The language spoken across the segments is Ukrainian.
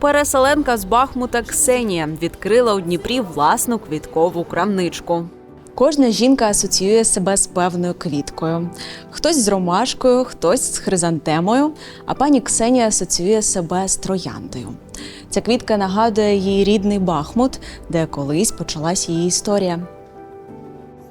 Переселенка з Бахмута Ксенія відкрила у Дніпрі власну квіткову крамничку. Кожна жінка асоціює себе з певною квіткою. Хтось з ромашкою, хтось з хризантемою, а пані Ксенія асоціює себе з трояндою. Ця квітка нагадує їй рідний Бахмут, де колись почалась її історія.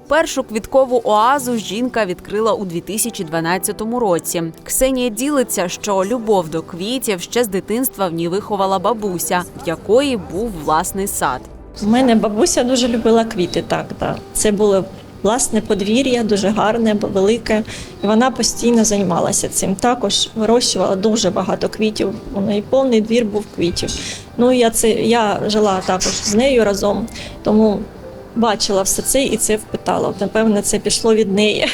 Першу квіткову оазу жінка відкрила у 2012 році. Ксенія ділиться, що любов до квітів ще з дитинства в ній виховала бабуся, в якої був власний сад. У мене бабуся дуже любила квіти. Так, так. Це було власне подвір'я, дуже гарне, велике. І вона постійно займалася цим. Також вирощувала дуже багато квітів. У неї повний двір був квітів. Ну я це я жила також з нею разом, тому бачила все це і це впитала. Напевне, це пішло від неї.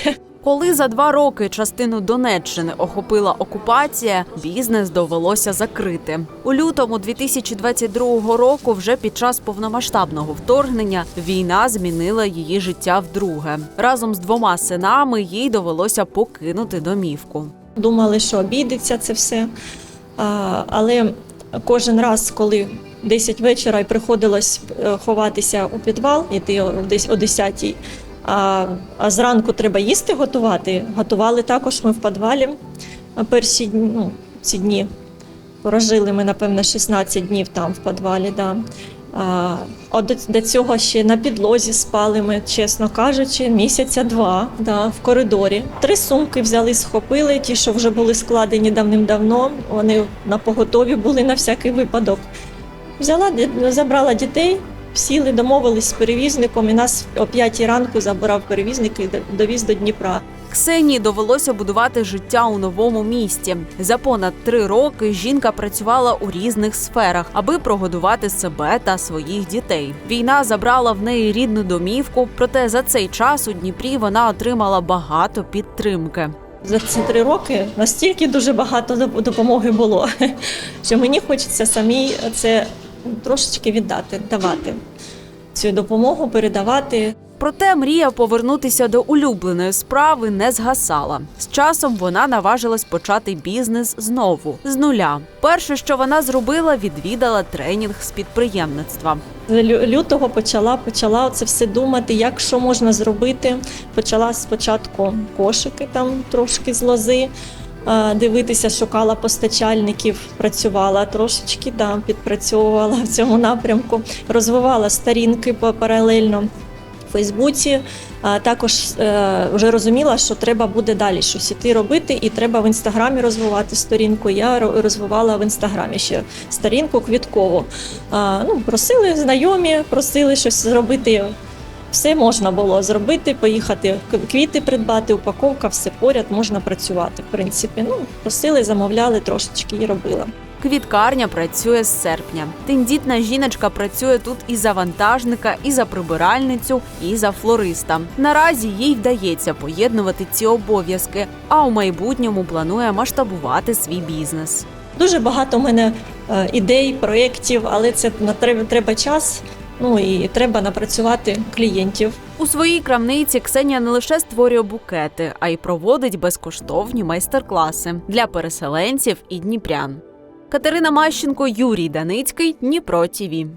Коли за два роки частину Донеччини охопила окупація, бізнес довелося закрити. У лютому 2022 року, вже під час повномасштабного вторгнення, війна змінила її життя вдруге. Разом з двома синами їй довелося покинути домівку. Думали, що обійдеться це все. Але кожен раз, коли 10 вечора і приходилось е, ховатися у підвал, іти десь о 10 а, а зранку треба їсти готувати. Готували також ми в підвалі перші ну, ці дні. Прожили ми, напевно, 16 днів там в підвалі. Да. А, до, до цього ще на підлозі спали ми, чесно кажучи, місяця два да, в коридорі. Три сумки взяли, схопили, ті, що вже були складені давним-давно. Вони на поготові були на всякий випадок. Взяла, забрала дітей, сіли, домовились з перевізником, і нас о 5 ранку забирав перевізник і довіз до Дніпра. Ксенії довелося будувати життя у новому місті. За понад три роки жінка працювала у різних сферах, аби прогодувати себе та своїх дітей. Війна забрала в неї рідну домівку, проте за цей час у Дніпрі вона отримала багато підтримки. За ці три роки настільки дуже багато допомоги було, що мені хочеться самій це трошечки віддати, давати цю допомогу, передавати. Проте мрія повернутися до улюбленої справи не згасала. З часом вона наважилась почати бізнес знову з нуля. Перше, що вона зробила, відвідала тренінг з підприємництва. З лютого почала почала це все думати, як що можна зробити. Почала спочатку кошики там трошки з лози. Дивитися, шукала постачальників, працювала трошечки, да, підпрацьовувала в цьому напрямку, розвивала сторінки паралельно Фейсбуці. Також е, вже розуміла, що треба буде далі щось іти робити, і треба в інстаграмі розвивати сторінку. Я розвивала в інстаграмі ще сторінку квіткову. Ну, просили знайомі, просили щось зробити. Все можна було зробити, поїхати квіти придбати, упаковка, все поряд можна працювати. В принципі, ну просили, замовляли трошечки і робила. Квіткарня працює з серпня. Тендітна жіночка працює тут і за вантажника, і за прибиральницю, і за флориста. Наразі їй вдається поєднувати ці обов'язки, а у майбутньому планує масштабувати свій бізнес. Дуже багато в мене е, ідей, проєктів, але це на треба, треба час. Ну і треба напрацювати клієнтів. У своїй крамниці Ксенія не лише створює букети, а й проводить безкоштовні майстер-класи для переселенців і дніпрян. Катерина Мащенко, Юрій Даницький, Дніпро ТІВІ.